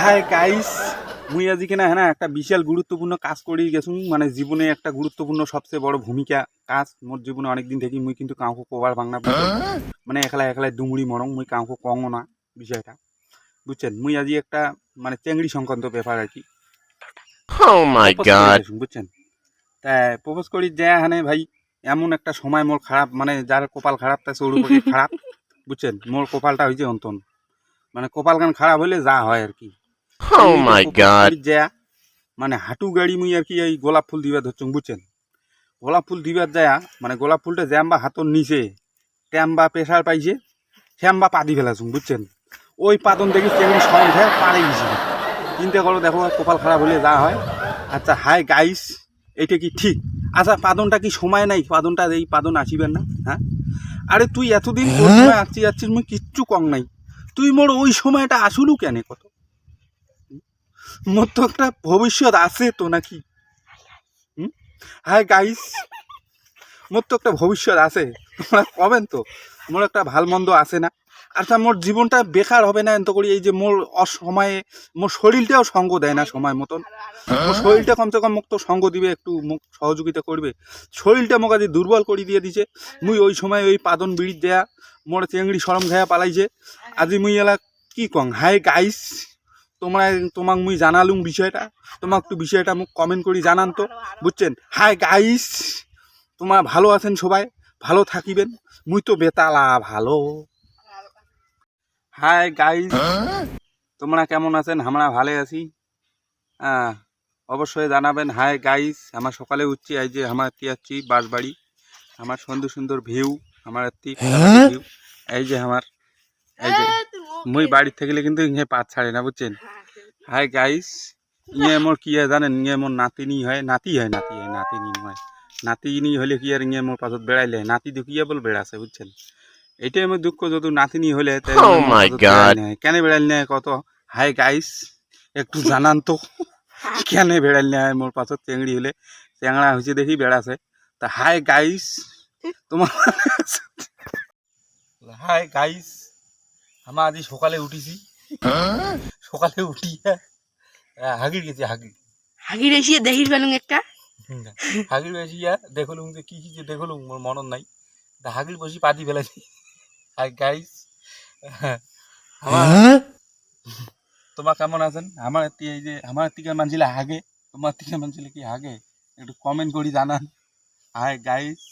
Hi guys মুই আজি কিনা হ্যাঁ একটা বিশাল গুরুত্বপূর্ণ কাজ করি গেছুন মানে জীবনে একটা গুরুত্বপূর্ণ সবচেয়ে বড় ভূমিকা কাজ। মোর জীবনে অনেকদিন থেকে মুই কিন্তু কাউকে কোবার ভাঙনা মানে একলা একলা ডুমুরি মরং মুই কাউকে কঙো না বিষয়টা। বুঝছেন? মুই আজি একটা মানে চেংড়ি সংক্রান্ত ব্যাপার আর কি। Oh বুঝছেন? তাই প্রপোজ করি যে হানে ভাই এমন একটা সময় মোর খারাপ মানে যার কপাল খারাপ তা সৌর খারাপ বুঝছেন? মোর কপালটা হয়েছে অন্তন। মানে কপাল গান খারাপ হলে যা হয় আর কি। Oh. যা মানে হাঁটু গাড়ি মুই আর কি এই গোলাপ ফুল দিবা ধরছুন বুঝছেন? গোলাপ ফুল দিবার যায় মানে গোলাপ ফুলটা জ্যাম্বা হাতর নিচে ট্যাম্বা প্রেশার পাইছে শ্যাম্বা পাদি ফেলাছুন বুঝছেন? ওই পাতন দেখি চেংড়ি সঙ্গ হয়ে পাড়ে গেছি। চিন্তা করো দেখো কপাল খারাপ হলে যা হয়। আচ্ছা হাই গাইস এটা কি ঠিক? আচ্ছা পাদনটা কি সময় নাই? পাদনটা এই পাদন আসিবেন না হ্যাঁ? আরে তুই এতদিন সময় আসছি যাচ্ছিস মুই কিচ্ছু কম নাই। তুই মোর ওই সময়টা আসুলু কেন কত? মোর তো একটা ভবিষ্যৎ আছে তো নাকি? হাই গাইস মোর তো একটা ভবিষ্যৎ আছে। তোমরা কবেন তো। মোর একটা ভালো মন্দ আছে না। আচ্ছা মোর জীবনটা বেকার হবে না এত করি, এই যে মোর অসময়ে, মোর শরীরটাও সঙ্গ দেয় না সময় মতন। মোর শরীরটা কমসে কম মুখ তো সঙ্গ দিবে, একটু মুখ সহযোগিতা করবে। শরীরটা মোক আজ দুর্বল করে দিয়ে দিছে। মুই ওই সময় ওই পাদন বিড়ি দেয়া, মোর চেংড়ি সরম ঘায়া পালাইছে। আজি মুই এলা কি কং? হাই গাইস তোমরা তোমাক মুই জানালুম বিষয়টা তোমাক একটু বিষয়টা মোক কমেন্ট করে জানান তো বুঝছেন? হাই গাইস তোমার ভালো আছেন সবাই? ভালো থাকিবেন? মুই তো বেতালা ভালো। হাই গাইস তোমরা কেমন আছেন? আমরা ভালো আছি। হ্যাঁ অবশ্যই জানাবেন হাই গাইস আমার সকালে উঠছি এই যে আমার তিয়াচ্ছি বাসবাড়ি আমার সুন্দর সুন্দর ভিউ আমার ভিউ এই যে আমার এই যে। মুই বাড়ি থাকলে কিন্তু ইহে পাত ছাড়ে না বুঝছেন? হাই গাইস ইয়ে মোর কি হয় জানেন? ইয়ে মোর নাতিনি হয় নাতি হয় নাতি হয় নাতিনি হয় নাতিনি হলে কি আর ইয়ে মোর পাছত বেড়াইলে? নাতি দুখিয়া বল বেড়াছে বুঝছেন? এটাই আমার দুঃখ যদি নাতিনি হলে হয়। কেন বেড়াইলে হয় কত? হাই গাইস একটু জানান তো। কেন বেড়াইলে হয় মোর পাছত চেংড়ি হলে? চেংড়া হয়েছে দেখি বেড়াছে তা হাই গাইস তোমার হাই গাইস আমার আজি সকালে উঠিছি। সকালে উঠিয়া হাগির গেছি হাগির। হাগির এসে দেখির পেলুম একটা। হাগির বসিয়া দেখলুম যে কি কি যে দেখলুম মোর মনত নাই। হাগির বসি পাতি ফেলেছি হাই গাইস আমার তোমার কেমন আছেন? আমার এই যে আমার থেকে মানছিলে হাগে? তোমার থেকে মানছিলে কি হাগে? একটু কমেন্ট করি জানান। Hi guys